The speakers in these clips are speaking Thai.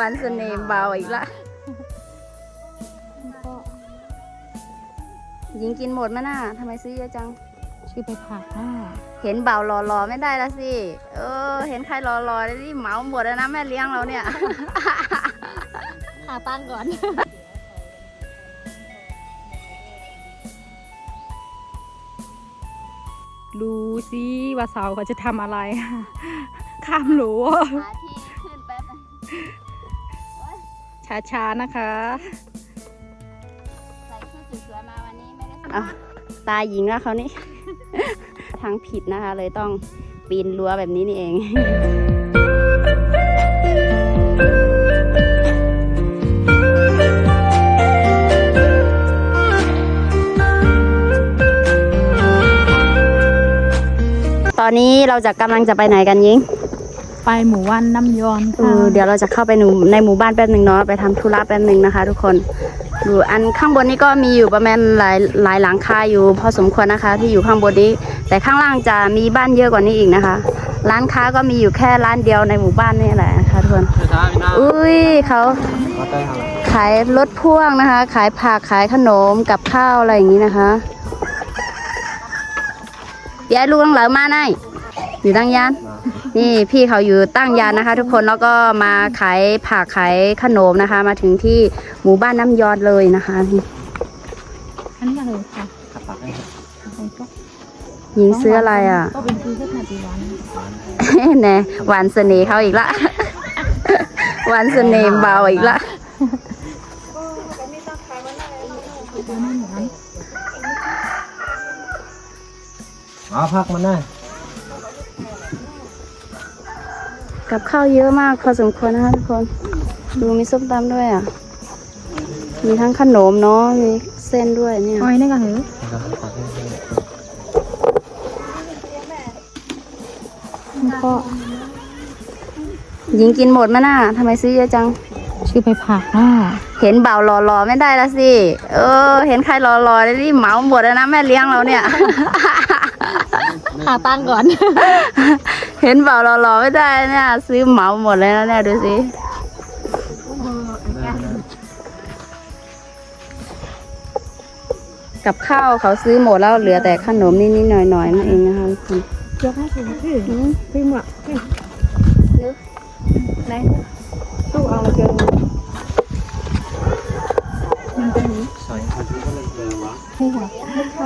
วันเสน่ห์เบาอีกละหญิงกินหมดไหมน่ะทำไมซื้อเยอะจังชื่อไปผักอะเห็นเบาหล่อๆไม่ได้ละสิ เออ เห็นใครหล่อๆนี่เหมาหมดแล้วนะแม่เลี้ยงเราเนี่ย หาตังค์ก่อน ดูสิว่าเสาเขาจะทำอะไร ข้ามหลัวหาที่ ช้าๆนะคะใส่ชุดสวยๆมาวันนี้ไม่ได้เอาตาหญิงแล้วเขานี่ ทางผิดนะคะ เลยต้องปีนรั้วแบบนี้นี่เองตอนนี้เราจะกำลังจะไปไหนกันยิง ไปหมู่บ้านน้ำยอนเออเดี๋ยวเราจะเข้าไปหนูในหมู่บ้านแป๊บหนึ่งเนาะไปทำธุระแป๊บหนึ่งนะคะ ทุกคนดูอันข้างบนนี้ก็มีอยู่ประมาณหลายหลายหลังคาอยู่พอสมควรนะคะ ที่อยู่ข้างบนนี้ แต่ข้างล่างจะมีบ้านเยอะกว่านี้อีกนะคะ ร้านค้าก็มีอยู่แค่ร้านเดียวในหมู่บ้านนี่แหละนะคะทุกคนอุ้ยเขาขายรถพ่วงนะคะ ขายผักขายขนมกับข้าวอะไรอย่างนี้นะคะยายลูกหลังเหลามาไหนอยู่ตั้งยาน นี่พี่เขาอยู่ตั้งยานนะคะ ทุกคนแล้วก็มาขายผักขายขนมนะคะ มาถึงที่หมู่บ้านน้ำยอดเลยนะคะนี่อันนี้อะไรคะหญิงซื้ออะไรอะก็เป็นซื้อแค่นาทีวันแน่หวานเสน่ห์เขาอีกละหวานเสน่ห์เบาอีกละเอาพักมันได้ กับข้าวเยอะมากพอสมควรนะคะทุกคน ดูมีส้มตำด้วยอะ มีทั้งขนมเนาะ มีเส้นด้วยเนี่ยอ้อยนี่ก็เหรอก็หญิงกินหมดไหมน่ะทำไมซื้อเยอะจัง ชื่อไปผักอะเห็นเบาหล่อๆไม่ได้ละสิ เออ เห็นใครหล่อๆนี่เหมาหมดแล้วนะแม่เลี้ยงเราเนี่ยหาตังค์ก่อน เห็นเบาหล่อๆไม่ได้เนี่ย ซื้อเหมาหมดเลยนะเนี่ยดูสิกับข้าวเขาซื้อหมดแล้วเหลือแต่ขนมนิดๆหน่อยๆนั่นเองนะคะทุกคนยกให้สิพี่อืมพี่หมวก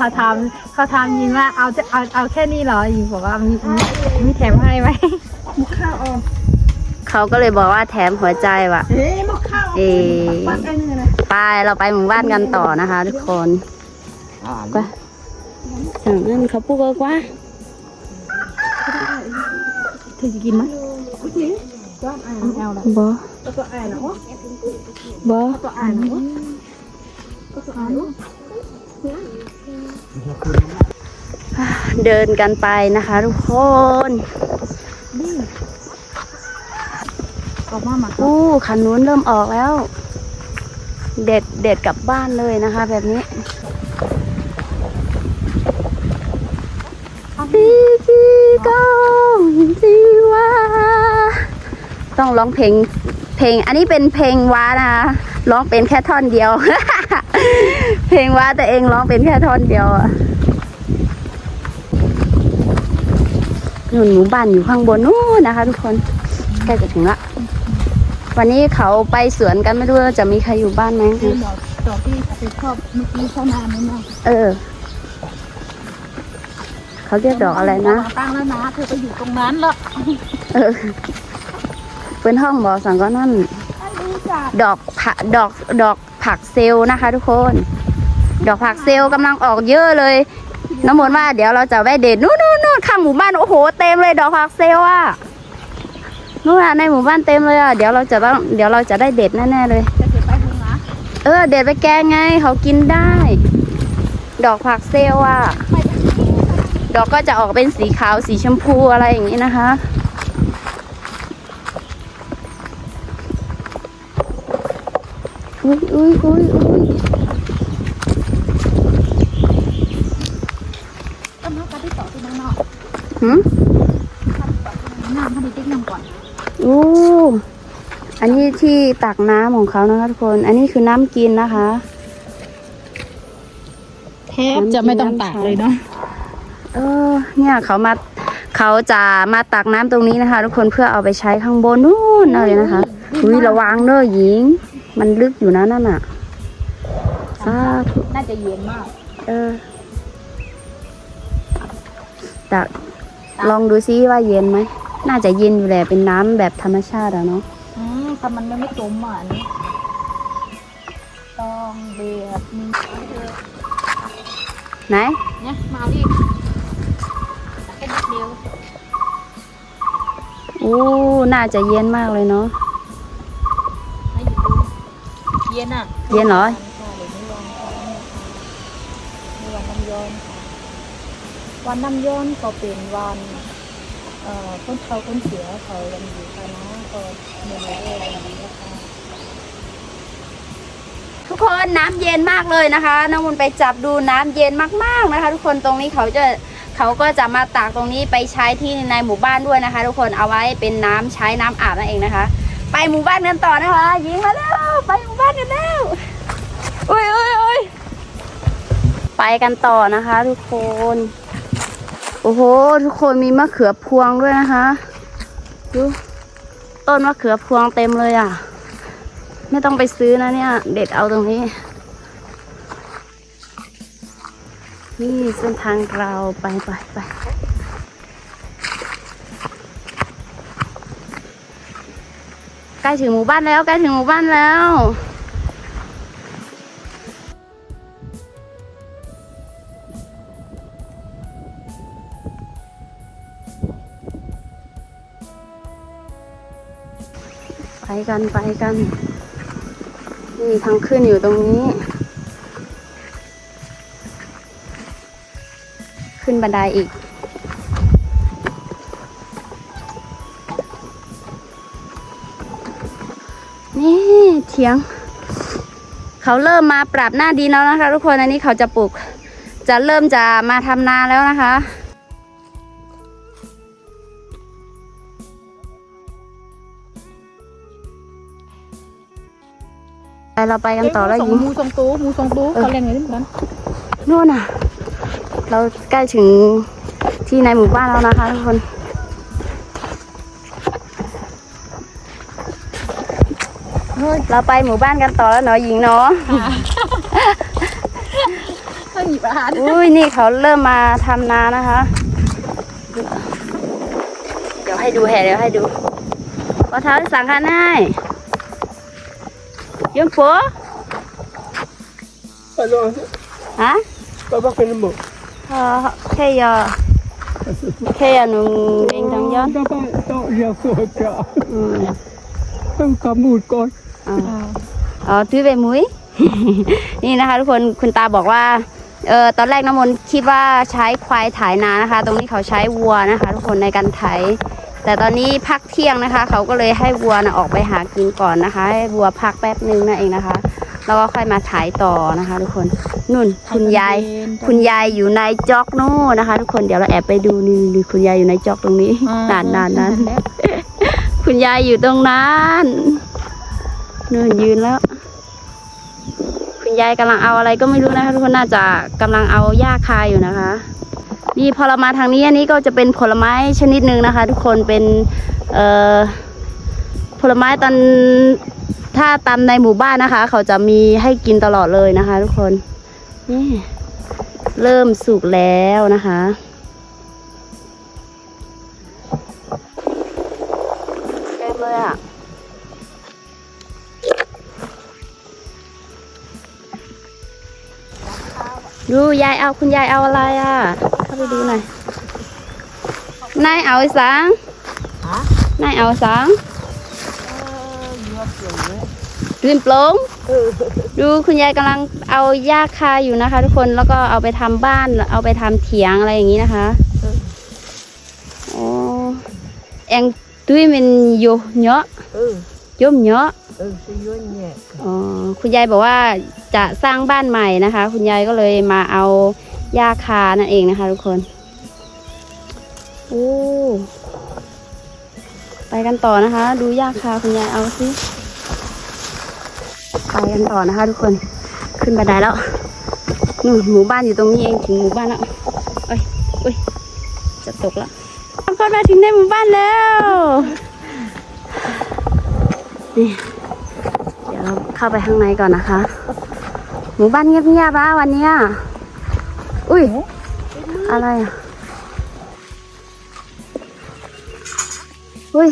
เขาทำเขาทำยินว่าเอาจะเอาเอาแค่นี้เหรอยิงบอกว่ามีมีมีแถมให้ไหมเขาก็เลยบอกว่าแถมหัวใจว่ะเฮ้ยมะข้าวเอไปเราไปหมู่บ้านกันต่อนะคะ ทุกคนไปสั่งนั่นเขาปลูกกว่าเธอจะกินไหมเอาละบอตัวอ่านเนาะบอตัวอ่านเนาะ เดินกันไปนะคะทุกคนออกมาหมาอู้ขันนู้นเริ่มออกแล้ว เด็ดเด็ดกลับบ้านเลยนะคะ แบบนี้ปีกีกองจีวาต้องร้องเพลงเพลง อันนี้เป็นเพลงว้านะคะร้องเป็นแค่ท่อนเดียว เพลงว้าแต่เองร้องเป็นแค่ท่อนเดียวอะนู่นหมู่บ้านอยู่ข้างบนนู้นนะคะ ทุกคนใกล้จะถึงละวันนี้เขาไปสวนกันไม่รู้ว่าจะมีใครอยู่บ้านไหมคือดอกดอกที่ไปชอบเมื่อกี้ชอบนานนี่นะเออ เขาเรียกดอกอะไรนะตั้งแล้วนะเธอไปอยู่ตรงนั้นละเออเป็นห้องบอกสั่งก็นั่นรู้จักดอกผักดอกดอกผักเซลล์นะคะ ทุกคน ดอกผักเซลล์กำลังออกเยอะเลย น้ำมนต์ว่าเดี๋ยวเราจะแวะเด็ดนู่นนู่นนู่นข้างหมู่บ้านโอ้โหเต็มเลยดอกผักเซลอะนู่นอะในหมู่บ้านเต็มเลยอะเดี๋ยวเราจะต้องเดี๋ยวเราจะได้เด็ดแน่ๆเลยเก็บไปหุงนะเออเด็ดไปแกงไงเขากินได้ ดอกผักเซลอะดอกก็จะออกเป็นสีขาวสีชมพูอะไรอย่างนี้นะคะอุ้ยอุ้ยอุ้ยอุ้ย ต้นมะกะที่ต่อที่นั่นเนาะ หืมน้ำพอดีติ๊กน้ำก่อนอู้อันนี้ที่ตักน้ำของเขานะคะทุกคน อันนี้คือน้ำกินนะคะ แทบจะไม่ต้องตักเลยเนาะเออ เนี่ยเขามาเขาจะมาตักน้ำตรงนี้นะคะ ทุกคนเพื่อเอาไปใช้ข้างบนนู่นเลยนะคะอุ้ยระวังเด้อหญิง มันลึกอยู่นะนั่นน่ะสาธุน่าจะเย็นมาก เออตัก ลองดูซิว่าเย็นไหม น่าจะเย็นอยู่แหละเป็นน้ำแบบธรรมชาติอะเนาะ อืมแต่มันไม่จมอะอันนี้ต้องเบียดนี้ไหน เนี่ยมาเอาดิตักแค่นิดเดียวโอ้น่าจะเย็นมากเลยเนาะ ให้หยิบดูเย็นอะ เย็นเหรอ วันน้ำย้อนก็เป็นวันเอ่อคนเฒ่าคนเสียเขายังอยู่กันนะก็เมื่อไรเรื่อยๆนี้นะคะทุกคนน้ำเย็นมากเลยนะคะน้องมุนไปจับดูน้ำเย็นมากๆนะคะ ทุกคนตรงนี้เขาจะเขาก็จะมาตากตรงนี้ไปใช้ที่ในหมู่บ้านด้วยนะคะ ทุกคนเอาไว้เป็นน้ำใช้น้ำอาบนั่นเองนะคะ ไปหมู่บ้านกันต่อนะคะยิงมาแล้วไปหมู่บ้านกันแล้วอุ้ยอุ้ยอุ้ยไปกันต่อนะคะ ทุกคน โอ้โห ทุกคนมีมะเขือพวงด้วยนะคะดูต้นมะเขือพวงเต็มเลยอะ ไม่ต้องไปซื้อนะเนี่ย เด็ดเอาตรงนี้ นี่เส้นทางเราไปไปไปใกล้ถึงหมู่บ้านแล้วใกล้ถึงหมู่บ้านแล้ว กันไปกัน นี่ทางขึ้นอยู่ตรงนี้ ขึ้นบันไดอีก นี่เถียง เขาเริ่มมาปรับหน้าดินแล้วนะคะ ทุกคนอันนี้เขาจะปลูก จะเริ่มจะมาทำนาแล้วนะคะ เราไปกันต่อแล้วส่งยิงมูส่งตู้มูส่งตู้เออเขาเรียกไงนี่เหมือนกันนู่นน่ะ เราใกล้ถึงที่ในหมู่บ้านแล้วนะคะทุกคนเราไปหมู่บ้านกันต่อแล้วเนาะหญิงเนาะถ้าหยิบอาหารอุ้ยนี่เขาเริ่มมาทำนานะคะ เดี๋ยวให้ดูแห่เดี๋ยวให้ดูว่าเท้าที่สั่งคันให้ ยังปัว Alors, ฮะ pas voir quel mot. เออแค่ยอแค่ยอหนุ่งเองทั้งย้อน Pas, pas, attends, j'ai un faux cas. อืม Không có một con. อ๋ออ๋อตื้อไปมุ้ยนี่นะคะทุกคน คุณตาบอกว่า เออตอนแรกน้ำมนต์คิดว่าใช้ควายถ่ายนานะคะ ตรงนี้เขาใช้วัวนะคะ ทุกคนในการไถ แต่ตอนนี้พักเที่ยงนะคะ เขาก็เลยให้วัวนะออกไปหากินก่อนนะคะ ให้วัวพักแป๊บนึงนั่นเองนะคะ แล้วก็ค่อยมาถ่ายต่อนะคะ ทุกคนนุ่นคุณยายคุณยายอยู่ในจอกนู่นนะคะ ทุกคนเดี๋ยวเราแอบไปดูนี่นี่คุณยายอยู่ในจอกตรงนี้นานนานนั้นคุณยายอยู่ตรงนั้นนู่นยืนแล้ว คุณยายกำลังเอาอะไรก็ไม่รู้นะคะ ทุกคนน่าจะกำลังเอาหญ้าคายอยู่นะคะ นี่พอเรามาทางนี้อันนี้ก็จะเป็นผลไม้ชนิดหนึ่งนะคะ ทุกคนเป็นเอ่อผลไม้ตอนถ้าตามในหมู่บ้านนะคะ เขาจะมีให้กินตลอดเลยนะคะ ทุกคนนี่เริ่มสุกแล้วนะคะ ดูยายเอาคุณยายเอาอะไรอะเข้าไปดูหน่อยนายเอาสังนายเอาสังริมโปลงดูคุณยายกำลังเอาหญ้าคาอยู่นะคะ ทุกคนแล้วก็เอาไปทำบ้านเอาไปทำเถียงอะไรอย่างนี้นะคะโอ้เองตุ้ยมันโยเนาะ Ừ, ย่มเนาะ ừ, c'est vô nhẹ. อ๋อคุณยายบอกว่าจะสร้างบ้านใหม่นะคะ คุณยายก็เลยมาเอาหญ้าคานั่นเองนะคะทุกคนโอ้ไปกันต่อนะคะ ดูหญ้าคาคุณยายเอาสิ Ừ, ไปกันต่อนะคะ ทุกคนขึ้นบันไดแล้วนู่นหมู่บ้านอยู่ตรงนี้เองถึงหมู่บ้านแล้วเอ้ยอุ้ยจะตกแล้วทุกคนมาถึงในหมู่บ้านแล้ว นี่เดี๋ยวเราเข้าไปข้างในก่อนนะคะ หมู่บ้านเงียบๆนะวันนี้อุ้ย อะไรอะ อุ้ย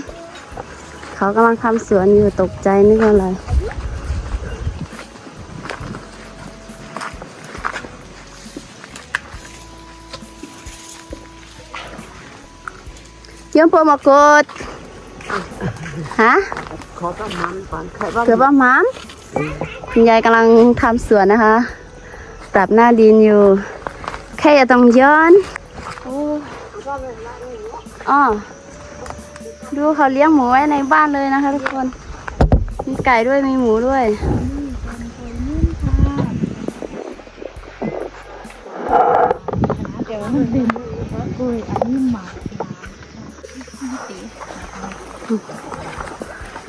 เขากำลังทำสวนอยู่ตกใจนึกว่อะไรยมปรโมกดฮะ ขอต้องมันก่อนใครว่าเกือบว่ามามคุณยายกำลังทำสวนนะคะ ปรับหน้าดินอยู่ แค่อย่าต้องย้อนอ้อ๋อดูเขาเลี้ยงหมูไว้ในบ้านเลยนะคะทุกคน มีไก่ด้วยมีหมูด้วย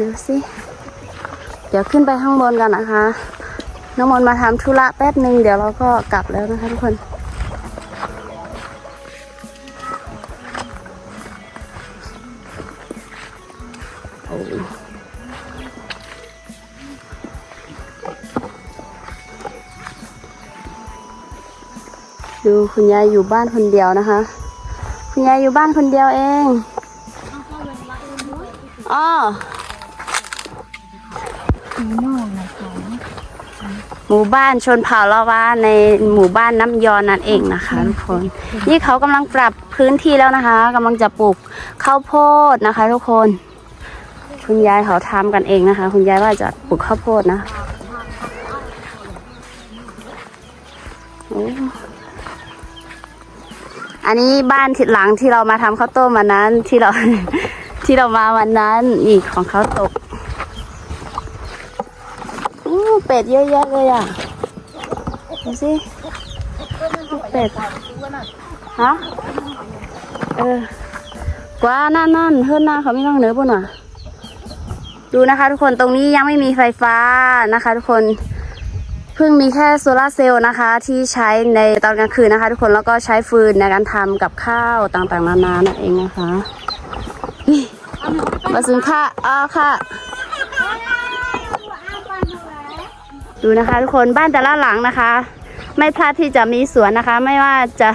ดูสิ เดี๋ยวขึ้นไปข้างบนกันนะคะ น้องมนต์มาทำธุระแป๊บหนึ่งเดี๋ยวเราก็กลับแล้วนะคะทุกคน โอ้ดูคุณยายอยู่บ้านคนเดียวนะคะ คุณยายอยู่บ้านคนเดียวเองอ๋อ นอกนะคะหมู่บ้านชนเผ่าละวาในหมู่บ้านน้ำยอนนั่นเองนะคะทุกคน นี่เขากำลังปรับพื้นที่แล้วนะคะกำลังจะปลูกข้าวโพดนะคะ ทุกคน คุณยายเขาทำกันเองนะคะ คุณยายว่าจะปลูกข้าวโพดนะโอ้อันนี้บ้านที่หลังที่เรามาทำข้าวต้มวันนั้นที่เราที่เรามาวันนั้นนี่ของเขาตก อู้ เป็ดเยอะแยะเลยอะดูสิเป็ดฮะเออกว่านั่นนั่นเฮือนหน้าเขาไม่ต้องเหนือปุ่นว่ะดูนะคะ ทุกคนตรงนี้ยังไม่มีไฟฟ้านะคะ ทุกคนเพิ่งมีแค่โซลาร์เซลล์นะคะ ที่ใช้ในตอนกลางคืนนะคะ ทุกคนแล้วก็ใช้ฟืนในการทำกับข้าวต่างๆนานานั่นเองนะคะนี่มาซื้อค่ะอ้าวค่ะ ดูนะคะทุกคนบ้านแต่ละหลังนะคะ ไม่พลาดที่จะมีสวนนะคะ ไม่ว่าจะ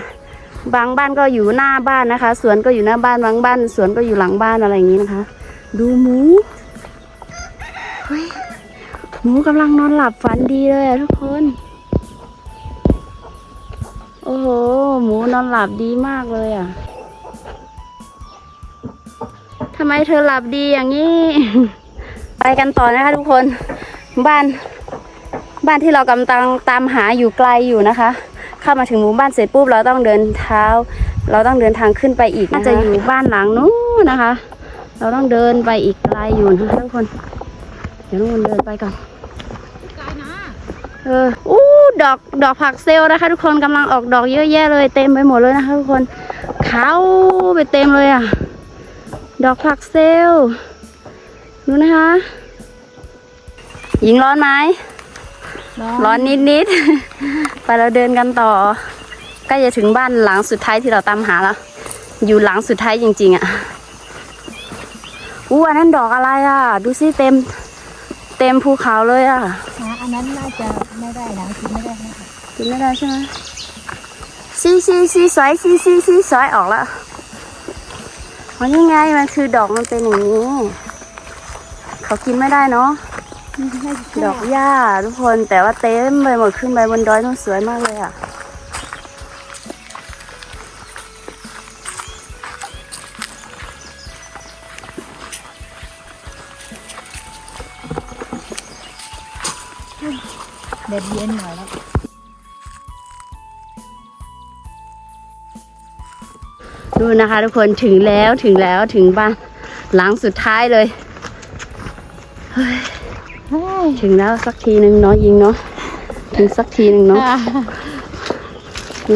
บางบ้านก็อยู่หน้าบ้านนะคะสวนก็อยู่หน้าบ้านบางบ้านสวนก็อยู่หลังบ้านอะไรอย่างนี้นะคะ ดูหมูเฮ้ยหมูกำลังนอนหลับฝันดีเลยอะทุกคน โอ้โหหมูนอนหลับดีมากเลยอะทำไมเธอหลับดีอย่างนี้ ไปกันต่อนะคะทุกคนบ้าน บ้านที่เรากำลังตามหาอยู่ไกลอยู่นะคะ เข้ามาถึงหมู่บ้านเสร็จปุ๊บเราต้องเดินเท้า เราต้องเดินทางขึ้นไปอีกน่าจะอยู่บ้านหลังนู้นนะคะ เราต้องเดินไปอีกไกลอยู่นะคะทุกคน เดี๋ยวทุกคนเดินไปก่อนเอออู้ดอกดอกผักเซลล์นะคะ ทุกคนกำลังออกดอกเยอะแยะเลยเต็มไปหมดเลยนะคะทุกคนเขาไปเต็มเลยอะ ดอกผักเซลล์ดูนะคะ หญิงร้อนไหม ร้อนนิดๆไปเราเดินกันต่อใกล้จะถึงบ้านหลังสุดท้ายที่เราตามหาแล้วอยู่หลังสุดท้ายจริง ๆอะ่ะอู้อันนั้นดอกอะไรอะ ดูสิเต็ม เต็มภูเขาเลยอะนะอันนั้นน่าจะไม่ได้นะกินไม่ได้นะคะกินไม่ได้ใช่ไหมซีซีซีสวยซีซีซีสวยออกแล้วมันยังไงมันคือดอกมันเป็นอย่างนี้ เขากินไม่ได้เนาะ ดอกหญ้าทุกคนแต่ว่าเต็มไปหมดขึ้นไปบนดอยนู่นสวยมากเลยอะเด็ดเย็นหน่อยแล้วดูนะคะทุกคนถึงแล้วถึงแล้วถึงบ้านหลังสุดท้ายเลยเฮ้ย ถึงแล้วสักทีหนึ่งเนาะยิงเนาะถึงสักทีหนึ่งเนาะ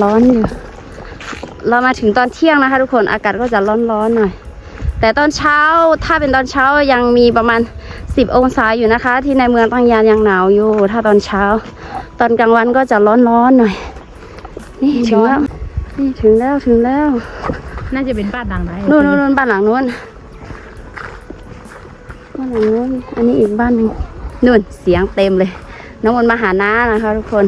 ร้อนอยู่เรามาถึงตอนเที่ยงนะคะ ทุกคนอากาศก็จะร้อนๆหน่อย แต่ตอนเช้าถ้าเป็นตอนเช้ายังมีประมาณสิบองศาอยู่นะคะ ที่ในเมืองตังยานยังหนาวอยู่ ถ้าตอนเช้า ตอนกลางวันก็จะร้อนๆหน่อย นี่ถึงแล้วนี่ถึงแล้วถึงแล้ว น่าจะเป็นบ้านดังไหนนู่นนู่นนู่นบ้านหลังนู้นบ้านหลังนู้นอันนี้อีกบ้านหนึ่ง นู่นเสียงเต็มเลย น้องมนมาหาน้านะคะทุกคน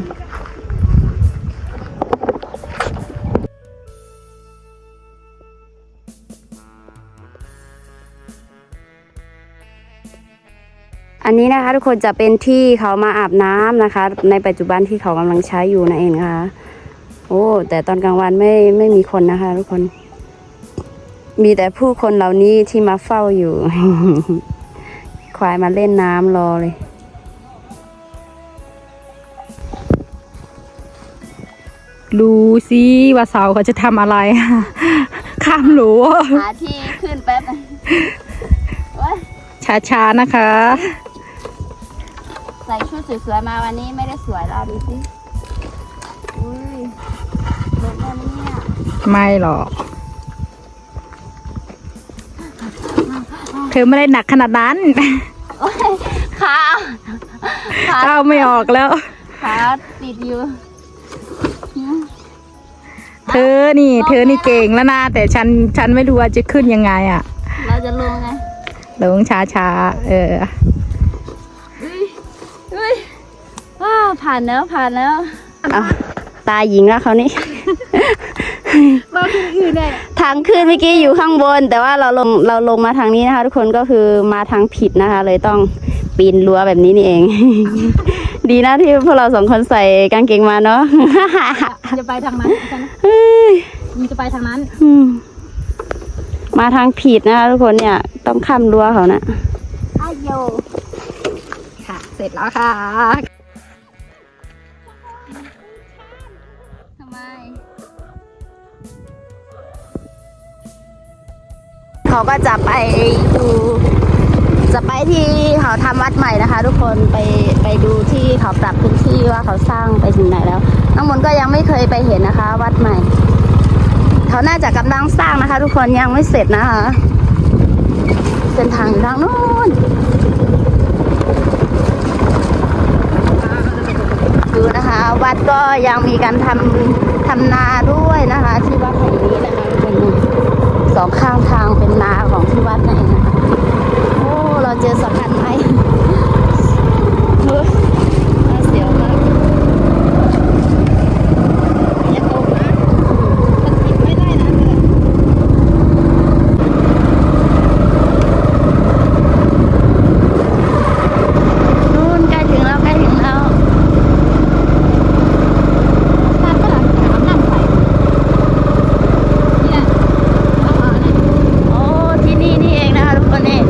อันนี้นะคะทุกคนจะเป็นที่เขามาอาบน้ำนะคะ ในปัจจุบันที่เขากำลังใช้อยู่นั่นเองนะคะโอ้แต่ตอนกลางวันไม่ไม่มีคนนะคะ ทุกคน มีแต่ผู้คนเหล่านี้ที่มาเฝ้าอยู่ ควายมาเล่นน้ำรอเลย ดูสิว่าเสาเขาจะทำอะไร ข้ามหลัวหาที่ขึ้นแป๊บช้าๆนะคะ ใส่ชุดสวยๆมาวันนี้ไม่ได้สวยแล้วดูสิอุ้ยเลิศแล้วเนี่ยไม่หรอก เธอไม่ได้หนักขนาดนั้นโอ้ย ขาขาเอาไม่ออกแล้ว ขาติดอยู่ เธอนี่ เธอนี่เก่งแล้วนะแต่ฉันฉันไม่รู้ว่าจะขึ้นยังไงอะ เราจะลงไง ลงช้าๆเอออุ้ยว้าวผ่านแล้วผ่านแล้วเอาตาหญิงแล้วเขาวนี่ มาขึ้นอื่นได้ทางขึ้นเมื่อกี้อยู่ข้างบน แต่ว่าเราลงเราลงมาทางนี้นะคะ ทุกคนก็คือมาทางผิดนะคะ เลยต้องปีนรั้วแบบนี้นี่เอง ดีนะที่พวกเราสองคนใส่กางเกงมาเนาะจะไปทางนั้นฉันเฮ้ยมันจะไปทางนั้นอืมมาทางผิดนะคะทุกคนเนี่ยต้องข้ามรั้วเขานะอาโยค่ะ เสร็จแล้วค่ะ เขาก็จะไปดูจะไปที่เขาทำวัดใหม่นะคะ ทุกคนไปไปดูที่เขาปรับพื้นที่ว่าเขาสร้างไปถึงไหนแล้วน้องมนก็ยังไม่เคยไปเห็นนะคะ วัดใหม่ เขาน่าจะกำลังสร้างนะคะ ทุกคนยังไม่เสร็จนะคะเส้นทางอยู่ทางนู้นดูนะคะ วัดก็ยังมีการทำทำนาด้วยนะคะ ที่วัดแห่งนี้นะคะทุกคนส องข้างทางเป็นนาของที่วัดนั่นเองนะโอ้ เราเจอสะพานไม้เฮ้ยน่าเสียวมากอย่าตกนะมันผิดไม่ได้นะเนี่ย นู่นใกล้ถึงแล้วใกล้ถึงแล้วท่านก็หลังถามน้ำใสเนี่ยโอ้ที่นี่นี่เองนะคะทุกคนนี่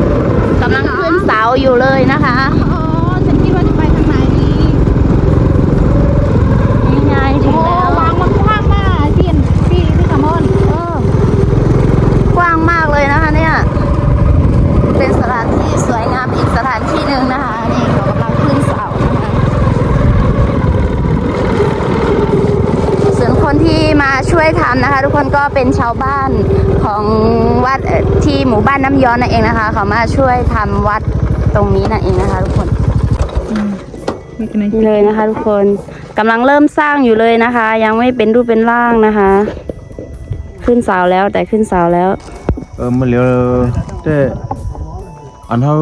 กำลังขึ้นเสาอยู่เลยนะคะ อ๋อ ฉันคิดว่าจะไปทางไหนดี นี่ไงถึงแล้ว วางมันกว้างมากพี่พี่พี่สามอน เออกว้างมากเลยนะคะเนี่ย เป็นสถานที่สวยงามอีกสถานที่หนึ่งนะคะ นี่เขากำลังขึ้นเสานะคะ ส่วนคนที่มาช่วยทำ นะคะ ทุกคนก็เป็นชาวบ้านของวัดเอ่อที่หมู่บ้านน้ำย้อนนั่นเองนะคะ เขามาช่วยทำวัดตรงนี้นั่นเองนะคะ ทุกคนนี่คือในนี่เลยนะคะ ทุกคนกำลังเริ่มสร้างอยู่เลยนะคะ ยังไม่เป็นรูปเป็นร่างนะคะ ขึ้นเสาแล้วแต่ขึ้นเสาแล้ว ờ mà liệu thế anh hao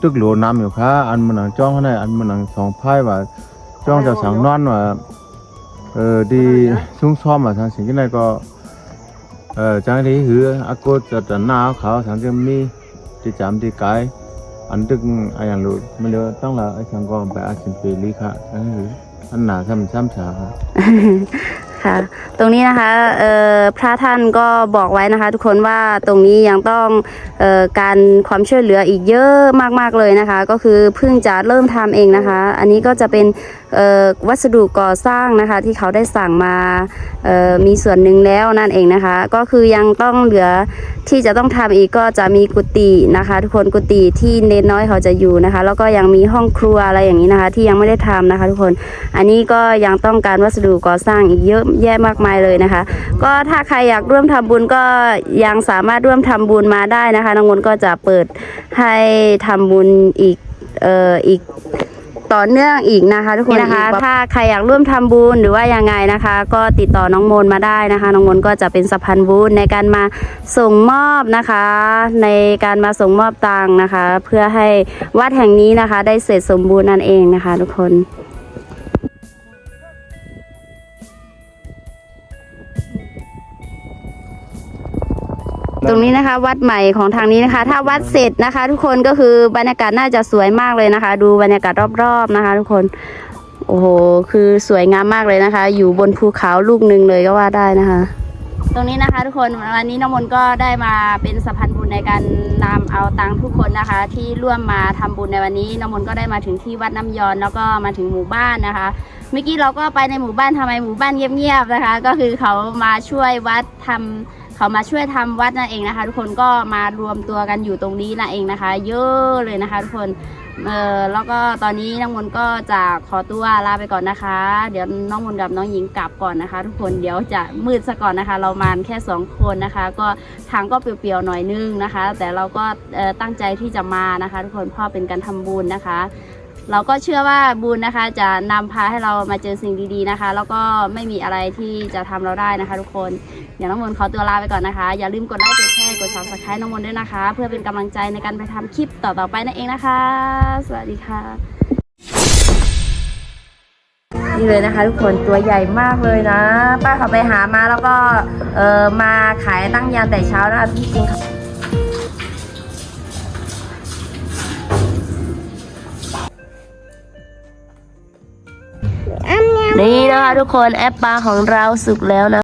tức lúa nam nhiều khá anh mình ăn cho cái này anh mình ăn sòng phai và cho cho sáng non mà ờ đi xuống xóm mà thằng cái này có ờ chẳng đi hứa à cô cho trần nào khảo thằng cái mi đi chạm đi cái anh tức ai ăn lúa mà liệu tăng là anh chẳng có bé xin phê lý khá chẳng hứa anh nào thăm xăm xả ค่ะตรงนี้นะคะเอ่อพระท่านก็บอกไว้นะคะ ทุกคนว่าตรงนี้ยังต้องเอ่อการความช่วยเหลืออีกเยอะมากๆเลยนะคะ ก็คือเพิ่งจะเริ่มทำเองนะคะ อันนี้ก็จะเป็นเอ่อ วัสดุก่อสร้างนะคะ ที่เขาได้สั่งมามีส่วนหนึ่งแล้วนั่นเองนะคะ ก็คือยังต้องเหลือที่จะต้องทำอีกก็จะมีกุฏินะคะ ทุกคนกุฏิที่เนนน้อยเขาจะอยู่นะคะ แล้วก็ยังมีห้องครัวอะไรอย่างนี้นะคะ ที่ยังไม่ได้ทำนะคะ ทุกคนอันนี้ก็ยังต้องการวัสดุก่อสร้างอีกเยอะแยะมากมายเลยนะคะ ก็ถ้าใครอยากร่วมทำบุญก็ยังสามารถร่วมทำบุญมาได้นะคะน้องมนต์ก็จะเปิดให้ทำบุญอีกเอ่ออีก ต่อเนื่องอีกนะคะ ทุกคนนะคะ ถ้าใครอยากร่วมทำบุญหรือว่ายังไงนะคะ ก็ติดต่อน้องมนมาได้นะคะ น้องมนก็จะเป็นสะพานบุญในการมาส่งมอบนะคะ ในการมาส่งมอบตังค์นะคะ เพื่อให้วัดแห่งนี้นะคะ ได้เสร็จสมบูรณ์นั่นเองนะคะ ทุกคน ตรงนี้นะคะ วัดใหม่ของทางนี้นะคะ ถ้าวัดเสร็จนะคะ ทุกคนก็คือบรรยากาศน่าจะสวยมากเลยนะคะ ดูบรรยากาศรอบๆนะคะ ทุกคนโอ้โหคือสวยงามมากเลยนะคะ อยู่บนภูเขาลูกหนึ่งเลยก็ว่าได้นะคะ ตรงนี้นะคะ ทุกคนวันนี้น้ำมนต์ก็ได้มาเป็นสะพานบุญในการนำเอาตังทุกคนนะคะ ที่ร่วมมาทำบุญในวันนี้น้ำมนต์ก็ได้มาถึงที่วัดน้ำยอนแล้วก็มาถึงหมู่บ้านนะคะเมื่อกี้เราก็ไปในหมู่บ้านทำไมหมู่บ้านเงียบๆนะคะ ก็คือเขามาช่วยวัดทำ เขามาช่วยทำวัดนั่นเองนะคะ ทุกคนก็มารวมตัวกันอยู่ตรงนี้นั่นเองนะคะ เยอะเลยนะคะ ทุกคนเออแล้วก็ตอนนี้น้องมนก็จะขอตัวลาไปก่อนนะคะ เดี๋ยวน้องมนกับน้องหญิงกลับก่อนนะคะ ทุกคนเดี๋ยวจะมืดซะก่อนนะคะ เรามาแค่สองคนนะคะ ก็ทางก็เปลี่ยวๆหน่อยนึงนะคะ แต่เราก็ตั้งใจที่จะมานะคะ ทุกคนเพราะเป็นการทำบุญนะคะ เราก็เชื่อว่าบุญนะคะ จะนำพาให้เรามาเจอสิ่งดีๆนะคะ แล้วก็ไม่มีอะไรที่จะทำเราได้นะคะ ทุกคนเดี๋ยวน้องมนขอตัวลาไปก่อนนะคะ อย่าลืมกดไลค์กดแชร์กด subscribe น้องมนด้วยนะคะ เพื่อเป็นกำลังใจในการไปทำคลิปต่อๆไปนั่นเองนะคะ สวัสดีค่ะนี่เลยนะคะ ทุกคนตัวใหญ่มากเลยนะ ป้าเขาไปหามาแล้วก็เออมาขายตั้งยามแต่เช้านะคะที่จริงเข นี่นะคะทุกคนแอปปลาของเราสุกแล้วนะ